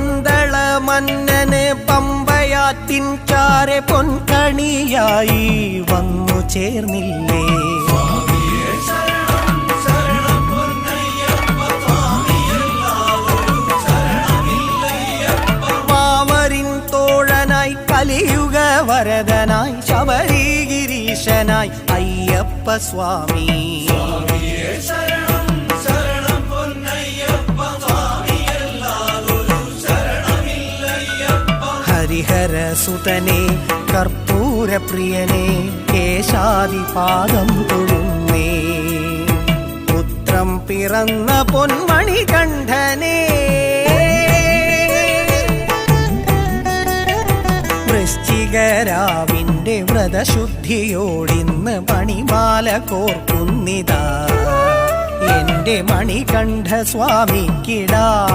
പന്തള മന്നന് പമ്പയാത്തിൻ ചാരെ പൊൻകണിയായി വന്നു ചേർന്നില്ലേ? വാവരിൻ തോഴനായി കലിയുഗ വരദനായി അയ്യപ്പ സ്വാമി ഹരിഹര സുതനെ കർപ്പൂര പ്രിയനെ കേശാദിപാദം തൊഴുന്നേ. പുത്രം പിറന്ന പൊന്മണി കണ്ഠനേ. വൃശ്ചികരാവിന്റെ വ്രതശുദ്ധിയോടിന്ന് മണിമാല കോർക്കുന്നിതാ. എന്റെ മണികണ്ഠ സ്വാമിക്കിടാ